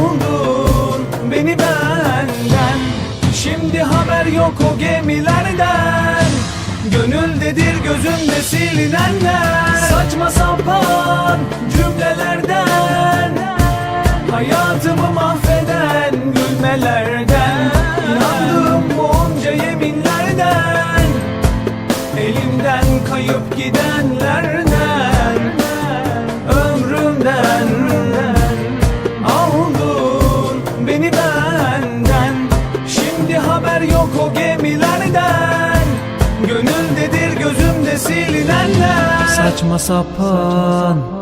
Aldın beni benden. Şimdi haber yok o gemilerden. Gönüldedir gözümde silinenler. Saçma sapan cümlelerden. Hayatımı mahveden gülmelerden. İnandığım bu onca yeminlerden. Elimden kayıp gidenlerden Saçma sapan